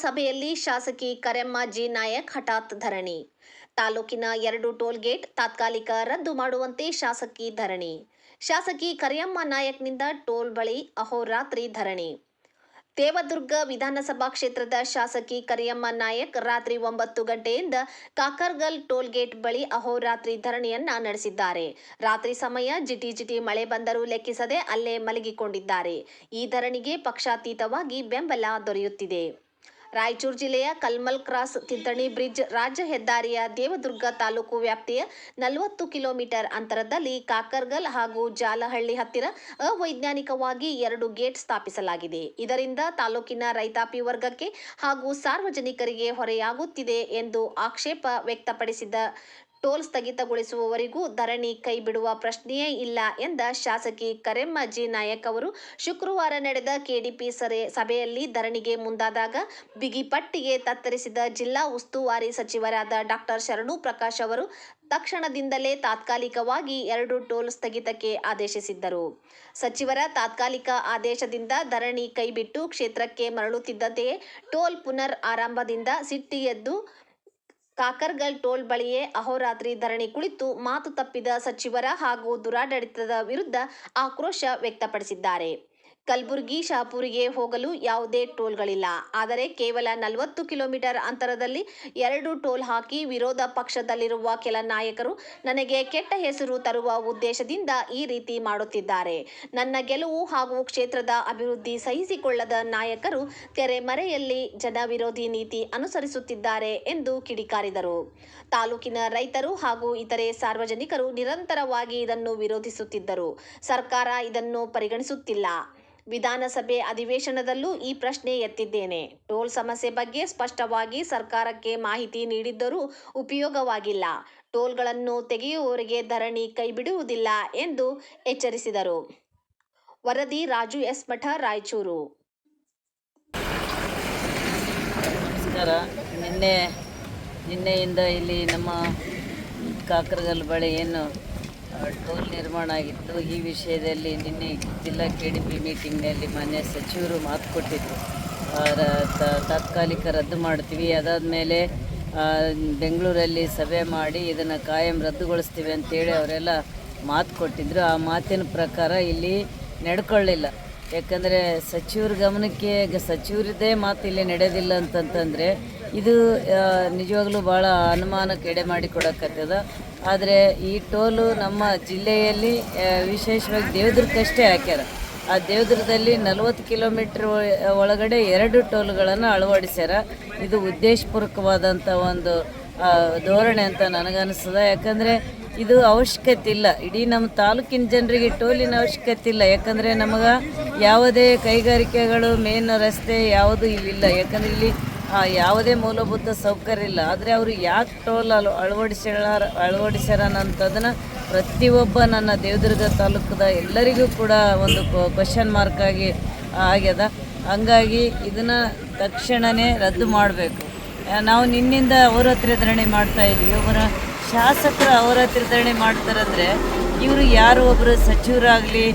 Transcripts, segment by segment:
ವಿಧಾನಸಭೆಯಲ್ಲಿ ಶಾಸಕಿ ಕರೆಮ್ಮ ಜಿ. ನಾಯಕ್ ಹಠಾತ್ ಧರಣಿ. ತಾಲೂಕಿನ ಎರಡು ಟೋಲ್ ಗೇಟ್ ತಾತ್ಕಾಲಿಕ ರದ್ದು ಮಾಡುವಂತೆ ಶಾಸಕಿ ಧರಣಿ. ಶಾಸಕಿ ಕರಿಯಮ್ಮ ನಾಯಕ್ನಿಂದ ಟೋಲ್ ಬಳಿ ಅಹೋರಾತ್ರಿ ಧರಣಿ. ದೇವದುರ್ಗ ವಿಧಾನಸಭಾ ಕ್ಷೇತ್ರದ ಶಾಸಕಿ ಕರಿಯಮ್ಮ ನಾಯಕ್ ರಾತ್ರಿ ಒಂಬತ್ತು ಗಂಟೆಯಿಂದ ಕಾಕರ್ಗಲ್ ಟೋಲ್ಗೇಟ್ ಬಳಿ ಅಹೋರಾತ್ರಿ ಧರಣಿಯನ್ನ ನಡೆಸಿದ್ದಾರೆ. ರಾತ್ರಿ ಸಮಯ ಜಿಟಿ ಜಿಟಿ ಮಳೆ ಬಂದರೂ ಲೆಕ್ಕಿಸದೆ ಅಲ್ಲೇ ಮಲಗಿಕೊಂಡಿದ್ದಾರೆ. ಈ ಧರಣಿಗೆ ಪಕ್ಷಾತೀತವಾಗಿ ಬೆಂಬಲ ದೊರೆಯುತ್ತಿದೆ. ರಾಯಚೂರು ಜಿಲ್ಲೆಯ ಕಲ್ಮಲ್ ಕ್ರಾಸ್ ತಿದ್ದಣಿ ಬ್ರಿಡ್ಜ್ ರಾಜ್ಯ ಹೆದ್ದಾರಿಯ ದೇವದುರ್ಗ ತಾಲೂಕು ವ್ಯಾಪ್ತಿಯ ನಲವತ್ತು ಕಿಲೋಮೀಟರ್ ಅಂತರದಲ್ಲಿ ಕಾಕರ್ಗಲ್ ಹಾಗೂ ಜಾಲಹಳ್ಳಿ ಹತ್ತಿರ ಅವೈಜ್ಞಾನಿಕವಾಗಿ ಎರಡು ಗೇಟ್ ಸ್ಥಾಪಿಸಲಾಗಿದೆ. ಇದರಿಂದ ತಾಲೂಕಿನ ರೈತಾಪಿ ವರ್ಗಕ್ಕೆ ಹಾಗೂ ಸಾರ್ವಜನಿಕರಿಗೆ ಹೊರೆಯಾಗುತ್ತಿದೆ ಎಂದು ಆಕ್ಷೇಪ ವ್ಯಕ್ತಪಡಿಸಿದ ಟೋಲ್ ಸ್ಥಗಿತಗೊಳಿಸುವವರೆಗೂ ಧರಣಿ ಕೈಬಿಡುವ ಪ್ರಶ್ನೆಯೇ ಇಲ್ಲ ಎಂದ ಶಾಸಕಿ ಕರೆಮ್ಮ ಜಿ ನಾಯಕ್ ಅವರು. ಶುಕ್ರವಾರ ನಡೆದ ಕೆಡಿಪಿ ಸಭೆಯಲ್ಲಿ ಧರಣಿಗೆ ಮುಂದಾದಾಗ ಬಿಗಿಪಟ್ಟಿಗೆ ತತ್ತರಿಸಿದ ಜಿಲ್ಲಾ ಉಸ್ತುವಾರಿ ಸಚಿವರಾದ ಡಾಕ್ಟರ್ ಶರಣು ಪ್ರಕಾಶ್ ಅವರು ತಕ್ಷಣದಿಂದಲೇ ತಾತ್ಕಾಲಿಕವಾಗಿ ಎರಡು ಟೋಲ್ ಸ್ಥಗಿತಕ್ಕೆ ಆದೇಶಿಸಿದ್ದರು. ಸಚಿವರ ತಾತ್ಕಾಲಿಕ ಆದೇಶದಿಂದ ಧರಣಿ ಕೈಬಿಟ್ಟು ಕ್ಷೇತ್ರಕ್ಕೆ ಮರಳುತ್ತಿದ್ದಂತೆಯೇ ಟೋಲ್ ಪುನರ್ ಆರಂಭದಿಂದ ಸಿಟ್ಟಿ ಎದ್ದು ಕಾಕರ್ಗಲ್ ಟೋಲ್ ಬಳಿಯೇ ಅಹೋರಾತ್ರಿ ಧರಣಿ ಕುಳಿತು ಮಾತು ತಪ್ಪಿದ ಸಚಿವರ ಹಾಗೂ ದುರಾಡಳಿತದ ವಿರುದ್ಧ ಆಕ್ರೋಶ ವ್ಯಕ್ತಪಡಿಸಿದ್ದಾರೆ. ಕಲಬುರಗಿ, ಶಾಪುರಿಗೆ ಹೋಗಲು ಯಾವುದೇ ಟೋಲ್ಗಳಿಲ್ಲ. ಆದರೆ ಕೇವಲ ನಲವತ್ತು ಕಿಲೋಮೀಟರ್ ಅಂತರದಲ್ಲಿ ಎರಡು ಟೋಲ್ ಹಾಕಿ ವಿರೋಧ ಪಕ್ಷದಲ್ಲಿರುವ ಕೆಲ ನಾಯಕರು ನನಗೆ ಕೆಟ್ಟ ಹೆಸರು ತರುವ ಉದ್ದೇಶದಿಂದ ಈ ರೀತಿ ಮಾಡುತ್ತಿದ್ದಾರೆ. ನನ್ನ ಗೆಲುವು ಹಾಗೂ ಕ್ಷೇತ್ರದ ಅಭಿವೃದ್ಧಿ ಸಹಿಸಿಕೊಳ್ಳದ ನಾಯಕರು ತೆರೆಮರೆಯಲ್ಲಿ ಜನವಿರೋಧಿ ನೀತಿ ಅನುಸರಿಸುತ್ತಿದ್ದಾರೆ ಎಂದು ಕಿಡಿಕಾರಿದರು. ತಾಲೂಕಿನ ರೈತರು ಹಾಗೂ ಇತರೆ ಸಾರ್ವಜನಿಕರು ನಿರಂತರವಾಗಿ ಇದನ್ನು ವಿರೋಧಿಸುತ್ತಿದ್ದರು. ಸರ್ಕಾರ ಇದನ್ನು ಪರಿಗಣಿಸುತ್ತಿಲ್ಲ. ವಿಧಾನಸಭೆ ಅಧಿವೇಶನದಲ್ಲೂ ಈ ಪ್ರಶ್ನೆ ಎತ್ತಿದ್ದೇನೆ. ಟೋಲ್ ಸಮಸ್ಯೆ ಬಗ್ಗೆ ಸ್ಪಷ್ಟವಾಗಿ ಸರ್ಕಾರಕ್ಕೆ ಮಾಹಿತಿ ನೀಡಿದ್ದರೂ ಉಪಯೋಗವಾಗಿಲ್ಲ. ಟೋಲ್ಗಳನ್ನು ತೆಗೆಯುವವರಿಗೆ ಧರಣಿ ಕೈಬಿಡುವುದಿಲ್ಲ ಎಂದು ಎಚ್ಚರಿಸಿದರು. ವರದಿ ರಾಜು ಎಸ್. ಮಠ, ರಾಯಚೂರು. ನಿನ್ನೆ, ನಿನ್ನೆಯಿಂದ ಇಲ್ಲಿ ನಮ್ಮ ಕಾಕರಗಲ್ ಬಳಿ ಏನು ಟೋಲ್ ನಿರ್ಮಾಣ ಆಗಿತ್ತು. ಈ ವಿಷಯದಲ್ಲಿ ನಿನ್ನೆ ಜಿಲ್ಲಾ ಕೆ ಡಿ ಪಿ ಮೀಟಿಂಗ್ನಲ್ಲಿ ಮಾನ್ಯ ಸಚಿವರು ಮಾತು ಕೊಟ್ಟಿದ್ದರು ತಾತ್ಕಾಲಿಕ ರದ್ದು ಮಾಡ್ತೀವಿ. ಅದಾದ ಮೇಲೆ ಬೆಂಗಳೂರಲ್ಲಿ ಸಭೆ ಮಾಡಿ ಇದನ್ನು ಕಾಯಂ ರದ್ದುಗೊಳಿಸ್ತೀವಿ ಅಂತೇಳಿ ಅವರೆಲ್ಲ ಮಾತು ಕೊಟ್ಟಿದ್ದರು ಆ ಮಾತಿನ ಪ್ರಕಾರ ಇಲ್ಲಿ ನಡ್ಕೊಳ್ಳಿಲ್ಲ. ಯಾಕಂದರೆ ಸಚಿವರ ಗಮನಕ್ಕೆ ಸಚಿವರದೇ ಸಚಿವರದ್ದೇ ಮಾತು ಇಲ್ಲಿ ನಡೆಯೋದಿಲ್ಲ ಅಂತಂತಂದರೆ ಇದು ನಿಜವಾಗ್ಲೂ ಭಾಳ ಅನುಮಾನಕ್ಕೆ ಎಡೆ ಮಾಡಿ ಕೊಡಕತ್ತದ ಆದರೆ ಈ ಟೋಲು ನಮ್ಮ ಜಿಲ್ಲೆಯಲ್ಲಿ ವಿಶೇಷವಾಗಿ ದೇವದುರ್ಗಕ್ಕಷ್ಟೇ ಹಾಕ್ಯಾರ. ಆ ದೇವದುರ್ಗದಲ್ಲಿ ನಲವತ್ತು ಕಿಲೋಮೀಟ್ರ್ ಒಳಗಡೆ ಎರಡು ಟೋಲ್ಗಳನ್ನು ಅಳವಡಿಸ್ಯಾರ. ಇದು ಉದ್ದೇಶಪೂರ್ವಕವಾದಂಥ ಒಂದು ಧೋರಣೆ ಅಂತ ನನಗನ್ನಿಸ್ತದೆ ಯಾಕಂದರೆ ಇದು ಅವಶ್ಯಕತೆ ಇಲ್ಲ. ಇಡೀ ನಮ್ಮ ತಾಲೂಕಿನ ಜನರಿಗೆ ಟೋಲಿನ ಅವಶ್ಯಕತೆ ಇಲ್ಲ. ಯಾಕಂದರೆ ನಮಗೆ ಯಾವುದೇ ಕೈಗಾರಿಕೆಗಳು, ಮೇನ್ ರಸ್ತೆ ಯಾವುದು ಇಲ್ಲಿಲ್ಲ. ಯಾಕಂದರೆ ಇಲ್ಲಿ ಯಾವುದೇ ಮೂಲಭೂತ ಸೌಕರ್ಯ ಇಲ್ಲ. ಆದರೆ ಅವರು ಯಾಕೆ ಟೋಲ್ ಅಲ್ಲಿ ಅಳವಡಿಸ್ಯಾರ ಅಳವಡಿಸ್ಯಾರ ಪ್ರತಿಯೊಬ್ಬ ನನ್ನ ದೇವದುರ್ಗ ತಾಲೂಕದ ಎಲ್ಲರಿಗೂ ಕೂಡ ಒಂದು ಕ್ವಶನ್ ಮಾರ್ಕ್ ಆಗಿ ಆಗ್ಯದ. ಹಂಗಾಗಿ ಇದನ್ನು ತಕ್ಷಣವೇ ರದ್ದು ಮಾಡಬೇಕು. ನಾವು ನಿನ್ನಿಂದ ಅವರ ಧರಣಿ ಮಾಡ್ತಾ ಇದ್ವಿ. ಅವರ ಶಾಸಕರು ಅವರ ಧರಣಿ ಮಾಡ್ತಾರಂದರೆ ಇವರು ಯಾರು ಒಬ್ಬರು ಸಚಿವರಾಗಲಿ,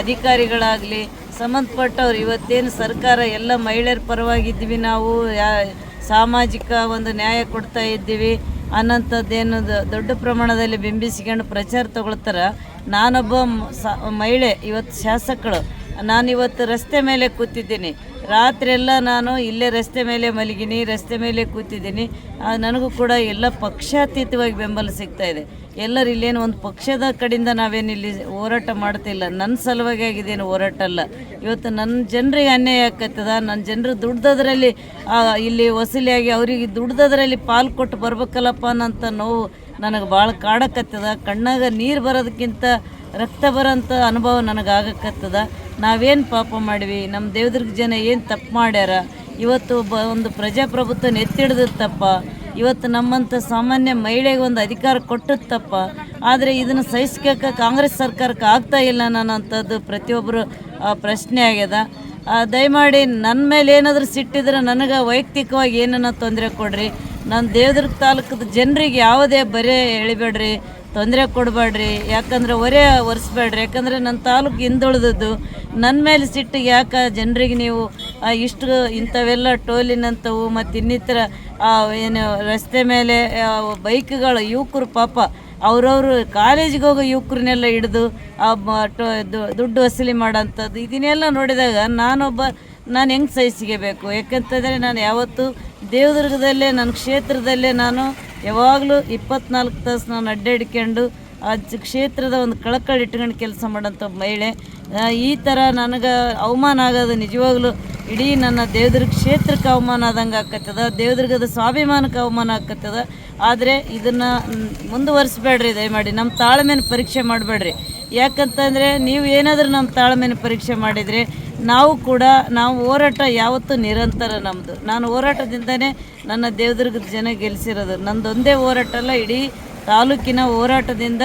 ಅಧಿಕಾರಿಗಳಾಗಲಿ ಸಂಬಂಧಪಟ್ಟವ್ರು ಇವತ್ತೇನು ಸರ್ಕಾರ ಎಲ್ಲ ಮಹಿಳೆಯರ ಪರವಾಗಿದ್ದೀವಿ ನಾವು, ಯಾ, ಸಾಮಾಜಿಕ ಒಂದು ನ್ಯಾಯ ಕೊಡ್ತಾ ಇದ್ದೀವಿ ಅನ್ನೋಂಥದ್ದೇನು ದೊಡ್ಡ ಪ್ರಮಾಣದಲ್ಲಿ ಬಿಂಬಿಸಿಕೊಂಡು ಪ್ರಚಾರ ತಗೊಳ್ತಾರೆ. ನಾನೊಬ್ಬ ಸ- ಮಹಿಳೆ, ಇವತ್ತು ಶಾಸಕಳು. ನಾನು ಇವತ್ತು ರಸ್ತೆ ಮೇಲೆ ಕೂತಿದ್ದೀನಿ. ರಾತ್ರಿಯೆಲ್ಲ ನಾನು ಇಲ್ಲೇ ರಸ್ತೆ ಮೇಲೆ ಮಲಗಿನಿ, ರಸ್ತೆ ಮೇಲೆ ಕೂತಿದ್ದೀನಿ. ನನಗೂ ಕೂಡ ಎಲ್ಲ ಪಕ್ಷಾತೀತವಾಗಿ ಬೆಂಬಲ ಸಿಗ್ತಾ ಇದೆ. ಎಲ್ಲರೂ ಇಲ್ಲೇನು ಒಂದು ಪಕ್ಷದ ಕಡೆಯಿಂದ ನಾವೇನು ಇಲ್ಲಿ ಹೋರಾಟ ಮಾಡ್ತಿಲ್ಲ ನನ್ನ ಸಲುವಾಗಿ ಆಗಿದ್ದೇನು ಹೋರಾಟ ಅಲ್ಲ. ಇವತ್ತು ನನ್ನ ಜನರಿಗೆ ಅನ್ಯಾಯ ಆಕತ್ತದ ನನ್ನ ಜನರು ದುಡ್ದದ್ರಲ್ಲಿ ಇಲ್ಲಿ ವಸೂಲಿಯಾಗಿ ಅವರಿಗೆ ದುಡ್ದದ್ರಲ್ಲಿ ಪಾಲು ಕೊಟ್ಟು ಬರ್ಬೇಕಲ್ಲಪ್ಪ ಅನ್ನೋಂಥ ನೋವು ನನಗೆ ಭಾಳ ಕಾಡಕತ್ತದ. ಕಣ್ಣಾಗ ನೀರು ಬರೋದಕ್ಕಿಂತ ರಕ್ತ ಬರೋಂಥ ಅನುಭವ ನನಗೆ ಆಗಕತ್ತದ. ನಾವೇನು ಪಾಪ ಮಾಡಿವಿ? ನಮ್ಮ ದೇವದುರ್ಗ ಜನ ಏನು ತಪ್ಪು ಮಾಡ್ಯಾರ? ಇವತ್ತು ಒಬ್ಬ ಒಂದು ಪ್ರಜಾಪ್ರಭುತ್ವ ಎತ್ತಿಡ್ದು ತಪ್ಪ. ಇವತ್ತು ನಮ್ಮಂಥ ಸಾಮಾನ್ಯ ಮಹಿಳೆಗೆ ಒಂದು ಅಧಿಕಾರ ಕೊಟ್ಟುತ್ತಪ್ಪ. ತಪ್ಪ ಆದರೆ ಇದನ್ನು ಸಹಿಸ್ಕೋಕೆ ಕಾಂಗ್ರೆಸ್ ಸರ್ಕಾರಕ್ಕೆ ಆಗ್ತಾ ಇಲ್ಲ ಅನ್ನೋಂಥದ್ದು ಪ್ರತಿಯೊಬ್ಬರು ಆ, ಪ್ರಶ್ನೆ ಆಗ್ಯದ. ದಯಮಾಡಿ ನನ್ನ ಮೇಲೆ ಏನಾದರೂ ಸಿಟ್ಟಿದ್ರೆ ನನಗೆ ವೈಯಕ್ತಿಕವಾಗಿ ಏನನ್ನ ತೊಂದರೆ ಕೊಡ್ರಿ. ನಾನು ದೇವದುರ್ಗ ತಾಲೂಕದ ಜನರಿಗೆ ಯಾವುದೇ ಬರೆ ಎಳಿಬೇಡ್ರಿ ತೊಂದರೆ ಕೊಡಬೇಡ್ರಿ. ಯಾಕಂದ್ರೆ ಒರೆ ಒರೆಸ್ಬೇಡ್ರಿ. ಯಾಕಂದರೆ ನನ್ನ ತಾಲೂಕು ಹಿಂದುಳಿದದ್ದು. ನನ್ನ ಮೇಲೆ ಸಿಟ್ಟಿಗೆ ಯಾಕೆ ಜನರಿಗೆ ನೀವು ಇಷ್ಟು ಇಂಥವೆಲ್ಲ ಟೋಲಿನಂಥವು ಮತ್ತು ಇನ್ನಿತರ ಏನು ರಸ್ತೆ ಮೇಲೆ ಬೈಕ್ಗಳು, ಯುವಕರು ಪಾಪ ಅವರವರು ಕಾಲೇಜಿಗೆ ಹೋಗೋ ಯುವಕರನ್ನೆಲ್ಲ ಹಿಡಿದು ದುಡ್ಡು ವಸೂಲಿ ಮಾಡೋಂಥದ್ದು. ಇದನ್ನೆಲ್ಲ ನೋಡಿದಾಗ ನಾನೊಬ್ಬ, ನಾನು ಹೆಂಗೆ ಸಹಿಸಿಗೆಬೇಕು ಯಾಕಂತಂದರೆ ನಾನು ಯಾವತ್ತೂ ದೇವದುರ್ಗದಲ್ಲೇ ನನ್ನ ಕ್ಷೇತ್ರದಲ್ಲೇ ನಾನು ಯಾವಾಗಲೂ ಇಪ್ಪತ್ನಾಲ್ಕು ತಾಸು ನಾನು ಅಡ್ಡಾಡ್ಕೊಂಡು, ಆ ಕ್ಷೇತ್ರದ ಒಂದು ಕಳಕಳಿ ಇಟ್ಕೊಂಡು ಕೆಲಸ ಮಾಡೋಂಥ ಮಹಿಳೆ. ಈ ಥರ ನನಗೆ ಅವಮಾನ ಆಗೋದು. ನಿಜವಾಗ್ಲೂ ಇಡೀ ನನ್ನ ದೇವದುರ್ಗ ಕ್ಷೇತ್ರಕ್ಕೆ ಅವಮಾನ ಆದಂಗೆ ಆಕತ್ತದ. ದೇವದುರ್ಗದ ಸ್ವಾಭಿಮಾನಕ್ಕೆ ಅವಮಾನ ಆಕತ್ತದ. ಆದರೆ ಇದನ್ನು ಮುಂದುವರಿಸ್ಬೇಡ್ರಿ ದಯಮಾಡಿ. ನಮ್ಮ ತಾಳ್ಮೆನ ಪರೀಕ್ಷೆ ಮಾಡಬೇಡ್ರಿ. ಯಾಕಂತಂದರೆ ನೀವು ಏನಾದರೂ ನಮ್ಮ ತಾಳ್ಮೆನ ಪರೀಕ್ಷೆ ಮಾಡಿದರೆ ನಾವು ಕೂಡ, ನಾವು ಹೋರಾಟ ಯಾವತ್ತೂ ನಿರಂತರ ನಮ್ಮದು ನಾನು ಹೋರಾಟದಿಂದನೇ ನನ್ನ ದೇವದುರ್ಗದ ಜನ ಗೆಲ್ಲಿಸಿರೋದು ನಂದೊಂದೇ ಹೋರಾಟ ಅಲ್ಲ ಇಡೀ ತಾಲೂಕಿನ ಹೋರಾಟದಿಂದ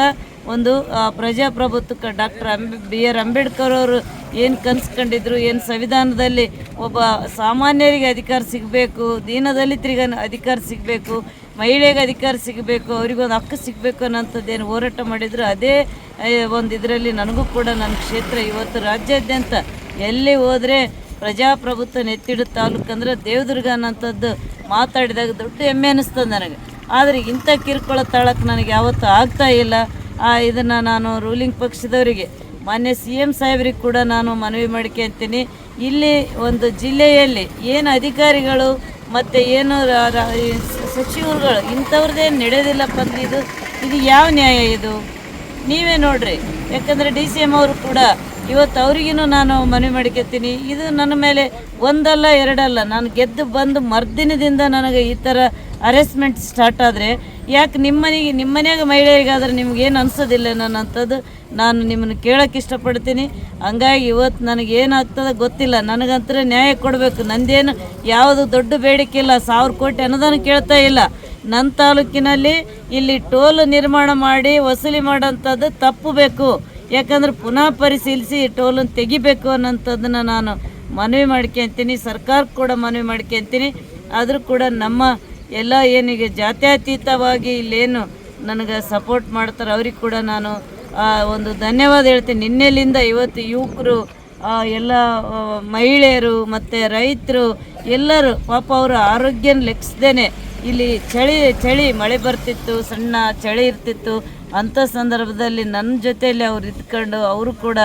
ಒಂದು ಪ್ರಜಾಪ್ರಭುತ್ವಕ್ಕೆ ಡಾಕ್ಟರ್ ಅಂಬೆ ಬಿ ಆರ್ ಅಂಬೇಡ್ಕರ್ ಅವರು ಏನು ಕನ್ಸ್ಕೊಂಡಿದ್ರು ಕಂಡಿದ್ರು ಏನು ಸಂವಿಧಾನದಲ್ಲಿ ಒಬ್ಬ ಸಾಮಾನ್ಯರಿಗೆ ಅಧಿಕಾರ ಸಿಗಬೇಕು ದೀನದಲಿತರಿಗೆ ಅಧಿಕಾರ ಸಿಗಬೇಕು, ಮಹಿಳೆಗೆ ಅಧಿಕಾರ ಸಿಗಬೇಕು, ಅವರಿಗೊಂದು ಹಕ್ಕು ಸಿಗಬೇಕು ಅನ್ನೋಂಥದ್ದು ಹೋರಾಟ ಮಾಡಿದ್ರು, ಅದೇ ಒಂದು ಇದರಲ್ಲಿ ನನಗೂ ಕೂಡ ನನ್ನ ಕ್ಷೇತ್ರ ಇವತ್ತು ರಾಜ್ಯಾದ್ಯಂತ ಎಲ್ಲಿ ಹೋದರೆ ಪ್ರಜಾಪ್ರಭುತ್ವ ನೆತ್ತಿಡು ತಾಲೂಕು ಅಂದ್ರೆ ದೇವದುರ್ಗ ಅನ್ನೋಂಥದ್ದು ಮಾತಾಡಿದಾಗ ದೊಡ್ಡ ಹೆಮ್ಮೆ ಅನ್ನಿಸ್ತದೆ ನನಗೆ. ಆದರೆ ಇಂಥ ಕಿರುಕುಳ ತಾಳಕ್ಕೆ ನನಗೆ ಯಾವತ್ತೂ ಆಗ್ತಾ ಇಲ್ಲ. ಇದನ್ನು ನಾನು ರೂಲಿಂಗ್ ಪಕ್ಷದವರಿಗೆ, ಮಾನ್ಯ ಸಿ ಎಂ ಸಾಹೇಬ್ರಿಗೆ ಕೂಡ ನಾನು ಮನವಿ ಮಾಡ್ಕೊಂತೀನಿ ಇಲ್ಲಿ ಒಂದು ಜಿಲ್ಲೆಯಲ್ಲಿ ಏನು ಅಧಿಕಾರಿಗಳು ಮತ್ತು ಏನು ಸಚಿವರುಗಳು, ಇಂಥವ್ರದ್ದೇ ನಡೆಯೋದಿಲ್ಲಪ್ಪ ಅಂದ್ರೆ ಇದು ಇದು ಯಾವ ನ್ಯಾಯ ಇದು? ನೀವೇ ನೋಡ್ರಿ. ಯಾಕಂದರೆ ಡಿ ಸಿ ಎಂ ಅವರು ಕೂಡ ಇವತ್ತು ಅವ್ರಿಗೂ ನಾನು ಮನವಿ ಮಾಡ್ಕೊತೀನಿ ಇದು ನನ್ನ ಮೇಲೆ ಒಂದಲ್ಲ ಎರಡಲ್ಲ, ನಾನು ಗೆದ್ದು ಬಂದು ಮರ್ದಿನದಿಂದ ನನಗೆ ಈ ಥರ ಅರೆಸ್ಟ್ಮೆಂಟ್ ಸ್ಟಾರ್ಟ್ ಆದರೆ ಯಾಕೆ ನಿಮ್ಮನೆಗೆ ನಿಮ್ಮ ಮನ್ಯಾಗ ಮಹಿಳೆಯರಿಗಾದ್ರೆ ನಿಮ್ಗೇನು ಅನ್ಸೋದಿಲ್ಲ ನನ್ನಂಥದ್ದು ನಾನು ನಿಮ್ಮನ್ನು ಕೇಳೋಕ್ಕೆ ಇಷ್ಟಪಡ್ತೀನಿ. ಹಂಗಾಗಿ ಇವತ್ತು ನನಗೇನಾಗ್ತದೆ ಗೊತ್ತಿಲ್ಲ. ನನಗಂತರ ನ್ಯಾಯ ಕೊಡಬೇಕು. ನಂದೇನು ಯಾವುದು ದೊಡ್ಡ ಬೇಡಿಕೆ ಇಲ್ಲ. ಸಾವಿರ ಕೋಟಿ ಅನುದಾನ ಕೇಳ್ತಾ ಇಲ್ಲ. ನನ್ನ ತಾಲೂಕಿನಲ್ಲಿ ಇಲ್ಲಿ ಟೋಲ್ ನಿರ್ಮಾಣ ಮಾಡಿ ವಸೂಲಿ ಮಾಡೋಂಥದ್ದು ತಪ್ಪು ಬೇಕು. ಯಾಕಂದ್ರೆ ಪುನಃ ಪರಿಶೀಲಿಸಿ ಟೋಲನ್ನು ತೆಗಿಬೇಕು ಅನ್ನೋಂಥದ್ದನ್ನು ನಾನು ಮನವಿ ಮಾಡ್ಕೊತೀನಿ. ಸರ್ಕಾರಕ್ಕೆ ಕೂಡ ಮನವಿ ಮಾಡ್ಕೊಂತೀನಿ. ಆದರೂ ಕೂಡ ನಮ್ಮ ಎಲ್ಲ ಏನಿಗೆ ಜಾತ್ಯತೀತವಾಗಿ ಇಲ್ಲೇನು ನನಗೆ ಸಪೋರ್ಟ್ ಮಾಡ್ತಾರೆ ಅವ್ರಿಗೆ ಕೂಡ ನಾನು ಒಂದು ಧನ್ಯವಾದ ಹೇಳ್ತೀನಿ. ನಿನ್ನೆಲಿಂದ ಇವತ್ತು ಯುವಕರು ಎಲ್ಲ ಮಹಿಳೆಯರು ಮತ್ತು ರೈತರು ಎಲ್ಲರೂ ಪಾಪ ಅವರ ಆರೋಗ್ಯನ ಲೆಕ್ಕಿಸ್ದೇನೆ ಇಲ್ಲಿ ಚಳಿ ಚಳಿ ಮಳೆ ಬರ್ತಿತ್ತು, ಸಣ್ಣ ಚಳಿ ಇರ್ತಿತ್ತು. ಅಂಥ ಸಂದರ್ಭದಲ್ಲಿ ನನ್ನ ಜೊತೆಯಲ್ಲಿ ಅವ್ರು ಇದ್ಕೊಂಡು ಅವರು ಕೂಡ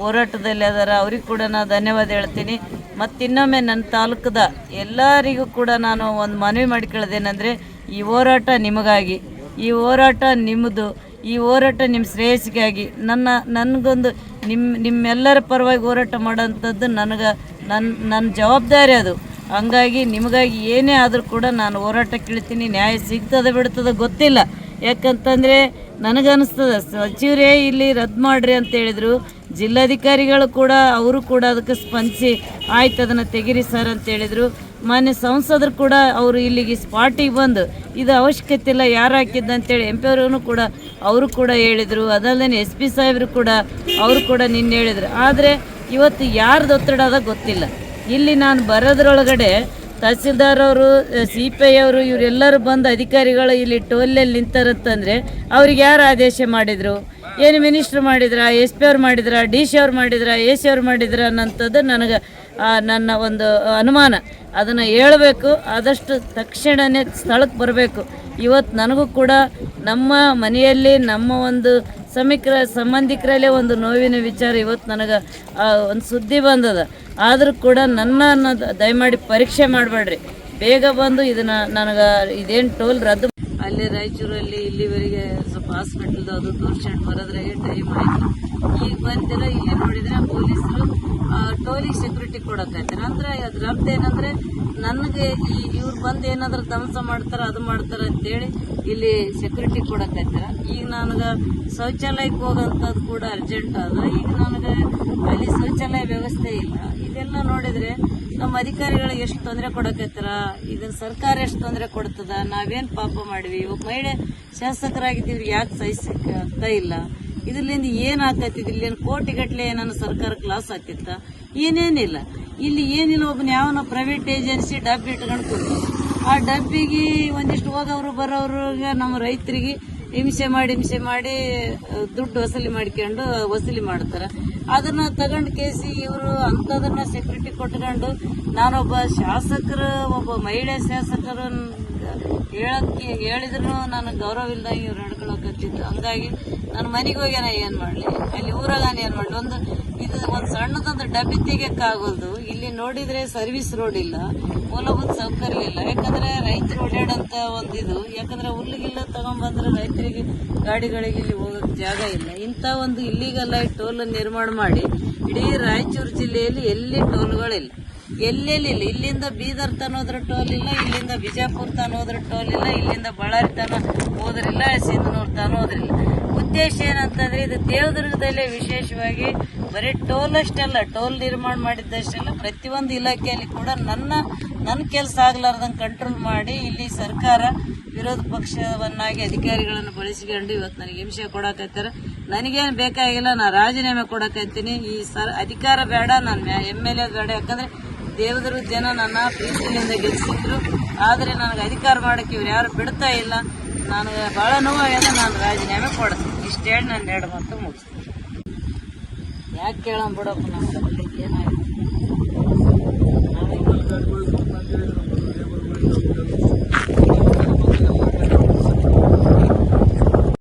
ಹೋರಾಟದಲ್ಲಿ ಅದರ, ಅವ್ರಿಗೆ ಕೂಡ ನಾನು ಧನ್ಯವಾದ ಹೇಳ್ತೀನಿ. ಮತ್ತು ಇನ್ನೊಮ್ಮೆ ನನ್ನ ತಾಲೂಕದ ಎಲ್ಲರಿಗೂ ಕೂಡ ನಾನು ಒಂದು ಮನವಿ ಮಾಡಿಕೊಳ್ಳೋದೇನೆಂದರೆ ಈ ಹೋರಾಟ ನಿಮಗಾಗಿ, ಈ ಹೋರಾಟ ನಿಮ್ಮದು ಈ ಹೋರಾಟ ನಿಮ್ಮ ಶ್ರೇಯಸ್ಸಿಗಾಗಿ, ನನ್ನ, ನನಗೊಂದು ನಿಮ್ಮ ನಿಮ್ಮೆಲ್ಲರ ಪರವಾಗಿ ಹೋರಾಟ ಮಾಡೋಂಥದ್ದು ನನಗೆ ನನ್ನ ನನ್ನ ಜವಾಬ್ದಾರಿ ಅದು. ಹಂಗಾಗಿ ನಿಮಗಾಗಿ ಏನೇ ಆದರೂ ಕೂಡ ನಾನು ಹೋರಾಟ ಕೇಳ್ತೀನಿ, ನ್ಯಾಯ ಸಿಗ್ತದೆ ಬಿಡ್ತದೆ ಗೊತ್ತಿಲ್ಲ. ಯಾಕಂತಂದರೆ ನನಗನ್ನಿಸ್ತದೆ ಸಚಿವರೇ ಇಲ್ಲಿ ರದ್ದು ಮಾಡಿರಿ ಅಂತ ಹೇಳಿದರು. ಜಿಲ್ಲಾಧಿಕಾರಿಗಳು ಕೂಡ, ಅವರು ಕೂಡ ಅದಕ್ಕೆ ಸ್ಪಂದಿಸಿ, ಆಯ್ತು ಅದನ್ನು ತೆಗಿರಿ ಸರ್ ಅಂತ ಹೇಳಿದರು. ಮಾನ್ಯ ಸಂಸದರು ಕೂಡ ಅವರು ಇಲ್ಲಿಗೆ ಸ್ಪಾಟಿಗೆ ಬಂದು, ಇದು ಅವಶ್ಯಕತೆ ಇಲ್ಲ, ಯಾರು ಹಾಕಿದ್ದು? ಅಂತೇಳಿ ಎಂ ಪಿ ಅವರು ಕೂಡ ಅವರು ಕೂಡ ಹೇಳಿದರು. ಅದಲ್ಲದೆ ಎಸ್ ಪಿ ಸಾಹೇಬರು ಕೂಡ, ಅವರು ಕೂಡ ನಿನ್ನೆ ಹೇಳಿದರು. ಆದರೆ ಇವತ್ತು ಯಾರ್ದು ಒತ್ತಡ ಅದ ಗೊತ್ತಿಲ್ಲ. ಇಲ್ಲಿ ನಾನು ಬರೋದ್ರೊಳಗಡೆ ತಹಸೀಲ್ದಾರ್ ಅವರು, ಸಿ ಪಿ ಐ ಅವರು, ಇವರೆಲ್ಲರೂ ಬಂದು ಅಧಿಕಾರಿಗಳು ಇಲ್ಲಿ ಟೋಲಲ್ಲಿ ನಿಂತಾರಂತಂದರೆ ಅವ್ರಿಗೆ ಯಾರು ಆದೇಶ ಮಾಡಿದರು? ಏನು ಮಿನಿಸ್ಟ್ರ್ ಮಾಡಿದ್ರ, ಎಸ್ ಪಿ ಅವ್ರು ಮಾಡಿದ್ರ, ಡಿ ಸಿ ಅವ್ರು ಮಾಡಿದ್ರ, ಎ ಸಿ ಅವ್ರು ಮಾಡಿದ್ರ ಅನ್ನೋಂಥದ್ದು ನನಗೆ ನನ್ನ ಒಂದು ಅನುಮಾನ. ಅದನ್ನು ಹೇಳಬೇಕು, ಆದಷ್ಟು ತಕ್ಷಣವೇ ಸ್ಥಳಕ್ಕೆ ಬರಬೇಕು. ಇವತ್ತು ನನಗೂ ಕೂಡ ನಮ್ಮ ಮನೆಯಲ್ಲಿ, ನಮ್ಮ ಒಂದು ಸಮೀಕ್ರ, ಸಂಬಂಧಿಕರಲ್ಲೇ ಒಂದು ನೋವಿನ ವಿಚಾರ ಇವತ್ತು ನನಗೆ ಒಂದು ಸುದ್ದಿ ಬಂದದ. ಆದರೂ ಕೂಡ ನನ್ನ ದಯಮಾಡಿ ಪರೀಕ್ಷೆ ಮಾಡಬೇಡ್ರಿ. ಬೇಗ ಬಂದು ಇದನ್ನು ನನಗೆ, ಇದೇನು ಟೋಲ್ ರದ್ದು ಅಲ್ಲಿ ರಾಯಚೂರಲ್ಲಿ ಇಲ್ಲಿವರೆಗೆ ಹಾಸ್ಪಿಟಲ್ದು ಅದು ತೋರ್ಸ್ಕೊಂಡು ಬರೋದ್ರಾಗೆ ಟೈಮ್ ಆಯಿತು. ಈಗ ಬಂದಿರ ಇಲ್ಲಿ ನೋಡಿದ್ರೆ ಪೊಲೀಸರು ಟೋಲಿ ಸೆಕ್ಯೂರಿಟಿ ಕೊಡಕೈತಾರೆ ಅಂದ್ರೆ ಅದ್ರ ಅರ್ಥ ಏನಂದ್ರೆ ನನಗೆ ಈ ಇವ್ರು ಬಂದು ಏನಾದರೂ ಧ್ವಂಸ ಮಾಡ್ತಾರೆ, ಅದು ಮಾಡ್ತಾರೆ ಅಂತೇಳಿ ಇಲ್ಲಿ ಸೆಕ್ಯೂರಿಟಿ ಕೊಡಕೈತಾರ ಈಗ ನನಗೆ ಶೌಚಾಲಯಕ್ಕೆ ಹೋಗೋಂಥದ್ದು ಕೂಡ ಅರ್ಜೆಂಟ್ ಅದ ಈಗ ನನಗೆ ಅಲ್ಲಿ ಶೌಚಾಲಯ ವ್ಯವಸ್ಥೆ ಇಲ್ಲ. ಇದೆಲ್ಲ ನೋಡಿದ್ರೆ ನಮ್ಮ ಅಧಿಕಾರಿಗಳಿಗೆ ಎಷ್ಟು ತೊಂದರೆ ಕೊಡಕತ್ತಾರ? ಇದನ್ನ ಸರ್ಕಾರ ಎಷ್ಟು ತೊಂದರೆ ಕೊಡ್ತದ? ನಾವೇನ್ ಪಾಪ ಮಾಡಿವಿ ಇವಾಗ ಮಹಿಳೆ ಶಾಸಕರಾಗಿದ್ದೀವಿ, ಯಾಕೆ ಸಹಿಸಕ್ಕೆ ಇಲ್ಲ? ಇದರಿಂದ ಏನು ಆಗ್ತೈತಿ ಇಲ್ಲೇನು ಕೋಟಿಗಟ್ಟಲೆ ಏನನ್ನ ಸರ್ಕಾರಕ್ಕೆ ಲಾಸ್ ಆಗ್ತಿತ್ತ? ಏನೇನಿಲ್ಲ. ಇಲ್ಲಿ ಏನಿಲ್ಲ ಒಬ್ಬನ ಯಾವನ ಪ್ರೈವೇಟ್ ಏಜೆನ್ಸಿ ಡಬ್ಬಿ ಇಟ್ಕೊಂಡು ಆ ಡಬ್ಬಿಗೆ ಒಂದಿಷ್ಟು ಹೋಗೋರು ಬರೋರು ನಮ್ಮ ರೈತರಿಗೆ ಹಿಂಸೆ ಮಾಡಿ ಹಿಂಸೆ ಮಾಡಿ ದುಡ್ಡು ವಸೂಲಿ ಮಾಡ್ಕೊಂಡು ವಸೂಲಿ ಮಾಡ್ತಾರೆ. ಅದನ್ನ ತಗೊಂಡು ಕೇಸಿ ಇವರು ಅಂಥದನ್ನ ಸೆಕ್ಯೂರಿಟಿ ಕೊಟ್ಕೊಂಡು ನಾನೊಬ್ಬ ಶಾಸಕರು, ಒಬ್ಬ ಮಹಿಳೆ ಶಾಸಕರು ಹೇಳಕ್ಕೆ ಹೇಳಿದ್ರು ನಾನು ಗೌರವ ಇಲ್ದಂಗೆ ಇವ್ರು ನಡ್ಕೊಳಕತ್ತಿತ್ತು ಹಂಗಾಗಿ ನಾನು ಮನೆಗೆ ಹೋಗಿ ನಾ ಏನ್ ಮಾಡ್ಲಿ? ಅಲ್ಲಿ ಊರಾಗ ನಾನು ಏನ್ ಮಾಡಲಿ? ಒಂದು ಇದು ಒಂದು ಸಣ್ಣದೊಂದು ಡಬ್ಬಿ ತೆಗಿಯಕ್ಕಾಗೋದು ಇಲ್ಲಿ ನೋಡಿದ್ರೆ ಸರ್ವಿಸ್ ರೋಡ್ ಇಲ್ಲ. ಮೂಲಭೂತ ಸೌಕರ್ಯ ಇಲ್ಲ. ಯಾಕಂದ್ರೆ ರೈತರು ಓಡಾಡಂತ ಒಂದು ಇದು. ಯಾಕಂದ್ರೆ ಹುಲ್ಲಿಗಿಲ್ಲ ತಗೊಂಡ್ಬಂದ್ರೆ ರೈತರಿಗೆ ಗಾಡಿಗಳಿಗೆ ಇಲ್ಲಿ ಹೋಗಕ್ ಜಾಗ ಇಲ್ಲ. ಇಂಥ ಒಂದು ಇಲ್ಲಿಗಲ್ಲ ಟೋಲ್ ನಿರ್ಮಾಣ ಮಾಡಿ ಇಡೀ ರಾಯಚೂರು ಜಿಲ್ಲೆಯಲ್ಲಿ ಎಲ್ಲಿ ಟೋಲ್ಗಳಿಲ್ಲ. ಎಲ್ಲೆಲ್ಲಿ ಇಲ್ಲ. ಇಲ್ಲಿಂದ ಬೀದರ್ ತನೋದ್ರ ಟೋಲ್ ಇಲ್ಲ, ಇಲ್ಲಿಂದ ಬಿಜಾಪುರ ತನೋದ್ರ ಟೋಲ್ ಇಲ್ಲ, ಇಲ್ಲಿಂದ ಬಳ್ಳಾರಿ ತನ ಹೋದ್ರಿಲ್ಲ, ಸಿಂಧನೂರ್ ತನೋದ್ರಿಲ್ಲ ಉದ್ದೇಶ ಏನಂತಂದ್ರೆ ಇದು ದೇವದುರ್ಗದಲ್ಲೇ ವಿಶೇಷವಾಗಿ ಬರೀ ಟೋಲ್ ಅಷ್ಟಲ್ಲ ಟೋಲ್ ನಿರ್ಮಾಣ ಮಾಡಿದ್ದಷ್ಟೆಲ್ಲ ಪ್ರತಿಯೊಂದು ಇಲಾಖೆಯಲ್ಲಿ ಕೂಡ ನನ್ನ ನನ್ನ ಕೆಲಸ ಆಗ್ಲಾರ್ದಂಗೆ ಕಂಟ್ರೋಲ್ ಮಾಡಿ ಇಲ್ಲಿ ಸರ್ಕಾರ ವಿರೋಧ ಪಕ್ಷವನ್ನಾಗಿ ಅಧಿಕಾರಿಗಳನ್ನು ಬಳಸಿಕೊಂಡು ಇವತ್ತು ನನಗೆ ಹಿಂಸೆ ಕೊಡಕತ್ತಾರ. ನನಗೇನು ಬೇಕಾಗಿಲ್ಲ, ನಾ ರಾಜೀನಾಮೆ ಕೊಡಕತ್ತೀನಿ. ಈ ಸರ್ ಅಧಿಕಾರ ಬೇಡ, ನಾನು ಎಂ ಎಲ್ ಎ ಬೇಡ. ಯಾಕಂದ್ರೆ ದೇವದರು ಜನ ನನ್ನ ಪ್ರೀತಿಯಿಂದ ಗೆಲ್ಲಿಸಿದ್ರು ಆದರೆ ನನಗೆ ಅಧಿಕಾರ ಮಾಡಕ್ಕೆ ಇವ್ರು ಯಾರು ಬಿಡ್ತಾ ಇಲ್ಲ. ನನಗೆ ಬಹಳ ನೋವಾಗಿದೆ ನಾನು ರಾಜೀನಾಮೆ ಕೊಡ್ತೀನಿ ಇಷ್ಟು ಹೇಳಿ ನಾನು ಎರಡು ಮಾತು ಮುಗಿಸ್ತೀನಿ. ಯಾಕೆ ಕೇಳೋಣ ಬಿಡಪ್ಪ ನಮ್ಮ ಏನಾಗಿದೆ